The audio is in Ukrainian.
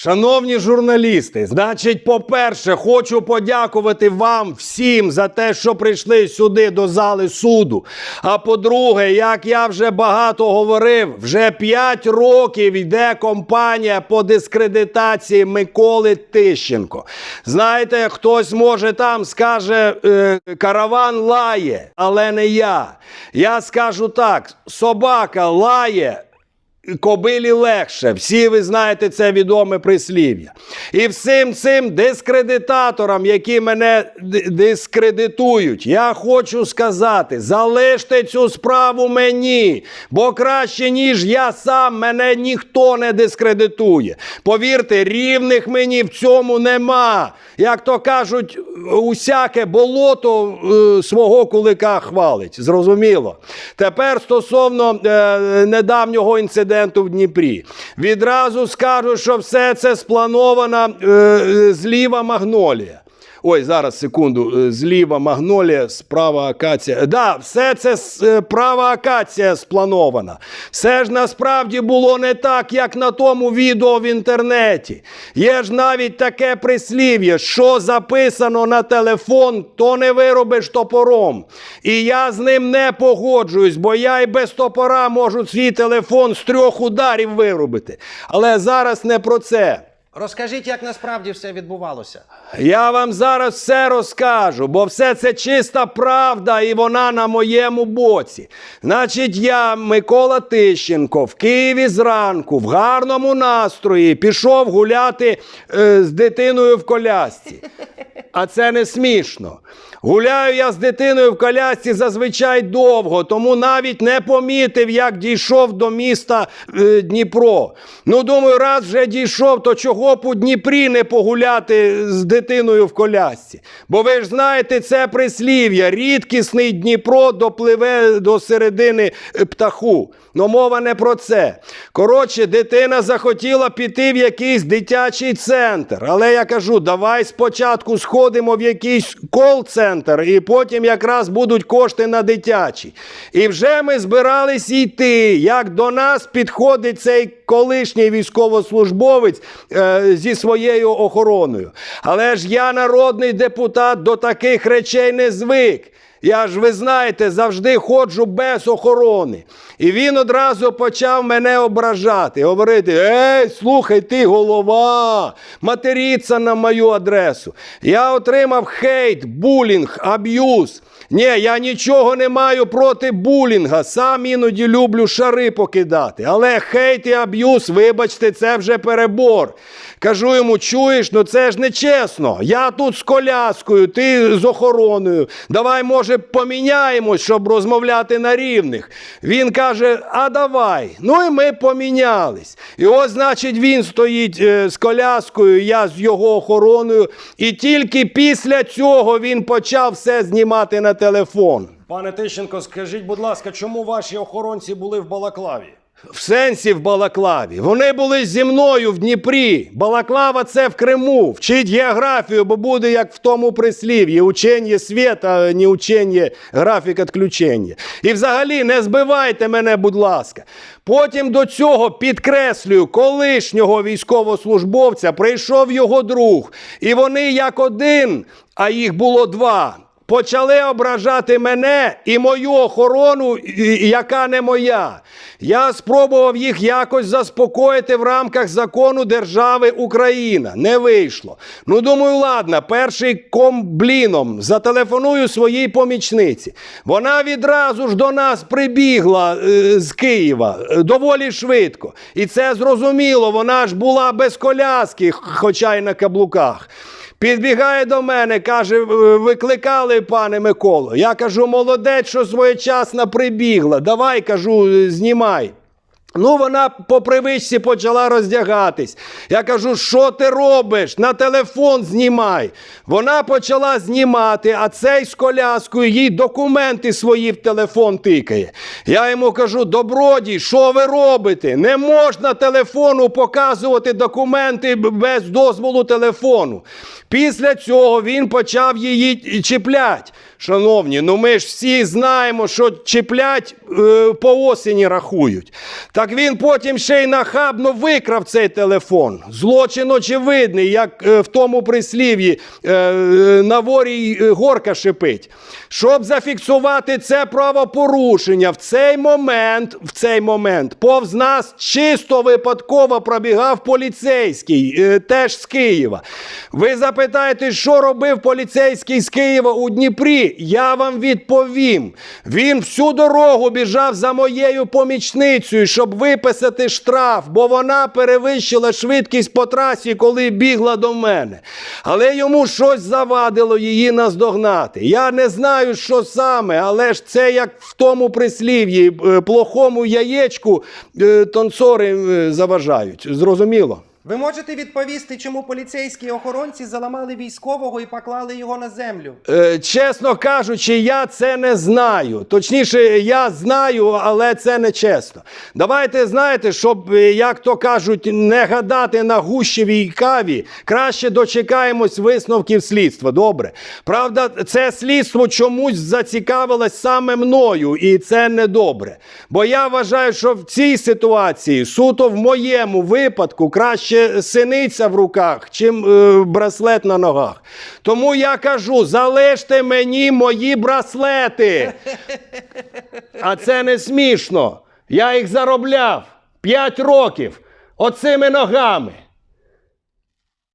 Шановні журналісти, значить, по-перше, хочу подякувати вам всім за те, що прийшли сюди до зали суду. А по-друге, як я вже багато говорив, вже 5 років йде кампанія по дискредитації Миколи Тищенко. Знаєте, хтось може там скаже, е, караван лає, але не я. Я скажу так: собака лає кобилі легше. Всі ви знаєте це відоме прислів'я. І всім цим дискредитаторам, які мене дискредитують, я хочу сказати: залиште цю справу мені, бо краще, ніж я сам, мене ніхто не дискредитує. Повірте, рівних мені в цьому нема. Як то кажуть, усяке болото е, свого кулика хвалить. Зрозуміло. Тепер стосовно е, недавнього інциденту в Дніпрі. Відразу скажу, що все це спланована е, е, зліва магнолія. Ой, зараз секунду. Е, Зліва магнолія, справа акація. Да, все це е, права акація спланована. Все ж насправді було не так, як на тому відео в інтернеті. Є ж навіть таке прислів'я, що записано на телефон, то не виробиш топором. І я з ним не погоджуюсь, бо я і без топора можу свій телефон з трьох ударів виробити. Але зараз не про це. Розкажіть, як насправді все відбувалося. Я вам зараз все розкажу, бо все це чиста правда, і вона на моєму боці. Значить, я, Микола Тищенко, в Києві зранку, в гарному настрої, пішов гуляти е, з дитиною в колясці. А це не смішно. Гуляю я з дитиною в колясці зазвичай довго, тому навіть не помітив, як дійшов до міста е, Дніпро. Ну, думаю, раз вже дійшов, то чого б у Дніпрі не погуляти з дитиною в колясці? Бо ви ж знаєте це прислів'я: рідкісний Дніпро допливе до середини е, птаху. Ну, мова не про це. Коротше, дитина захотіла піти в якийсь дитячий центр. Але я кажу, давай спочатку сходимо в якийсь кол-центр, і потім якраз будуть кошти на дитячі. І вже ми збирались йти, як до нас підходить цей колишній військовослужбовець е, зі своєю охороною. Але ж я народний депутат до таких речей не звик. Я ж, ви знаєте, завжди ходжу без охорони. І він одразу почав мене ображати, говорити: Ей, слухай, ти голова, матеріться на мою адресу. Я отримав хейт, булінг, аб'юз. Ні, я нічого не маю проти булінга. Сам іноді люблю шари покидати. Але хейт і аб'юз, вибачте, це вже перебор. Кажу йому, чуєш, ну це ж не чесно. Я тут з коляскою, ти з охороною. Давай, може, поміняємось, щоб розмовляти на рівних. Він каже: а давай. Ну і ми помінялись. І ось, значить, він стоїть е, з коляскою, я з його охороною. І тільки після цього він почав все знімати на телефон. Пане Тищенко, скажіть, будь ласка, чому ваші охоронці були в Балаклаві? В сенсі в Балаклаві. Вони були зі мною в Дніпрі. Балаклава це в Криму. Вчить географію, бо буде як в тому прислів'ї. Учення світа, а не учення графік відключення. І взагалі не збивайте мене, будь ласка. Потім до цього підкреслюю, колишнього військовослужбовця прийшов його друг. І вони як один, а їх було два. Почали ображати мене і мою охорону, яка не моя. Я спробував їх якось заспокоїти в рамках закону держави Україна. Не вийшло. Ну, думаю, ладно, перший комбліном зателефоную своїй помічниці. Вона відразу ж до нас прибігла е, з Києва е, доволі швидко. І це зрозуміло, вона ж була без коляски, хоча й на каблуках. Підбігає до мене, каже: викликали, пане Миколо. Я кажу, молодець, що своєчасно прибігла. Давай, кажу, знімай. Ну, вона по привичці почала роздягатись. Я кажу, що ти робиш? На телефон знімай. Вона почала знімати, а цей з коляскою їй документи свої в телефон тикає. Я йому кажу: добродій, що ви робите? Не можна телефону показувати документи без дозволу телефону. Після цього він почав її чіплять. Шановні, ну ми ж всі знаємо, що чіплять е, по осені рахують. Так він потім ще й нахабно викрав цей телефон. Злочин очевидний, як е, в тому прислів'ї е, е, на ворі е, горка шипить. Щоб зафіксувати це правопорушення, в цей момент, в цей момент повз нас чисто випадково пробігав поліцейський, е, теж з Києва. Ви запитаєте, що робив поліцейський з Києва у Дніпрі? Я вам відповім. Він всю дорогу біжав за моєю помічницею, щоб виписати штраф, бо вона перевищила швидкість по трасі, коли бігла до мене. Але йому щось завадило її наздогнати. Я не знаю, що саме, але ж це як в тому прислів'ї е, плохому яєчку е, танцори е, заважають. Зрозуміло? Ви можете відповісти, чому поліцейські охоронці заламали військового і поклали його на землю? Е, чесно кажучи, я це не знаю. Точніше, я знаю, але це не чесно. Давайте знаєте, щоб, е, як то кажуть, не гадати на гущевій каві, краще дочекаємось висновків слідства. Добре. Правда, це слідство чомусь зацікавилось саме мною, і це не добре. Бо я вважаю, що в цій ситуації, суто в моєму випадку, краще синиця в руках, чим е, браслет на ногах. Тому я кажу: залиште мені мої браслети. А це не смішно. Я їх заробляв 5 років оцими ногами.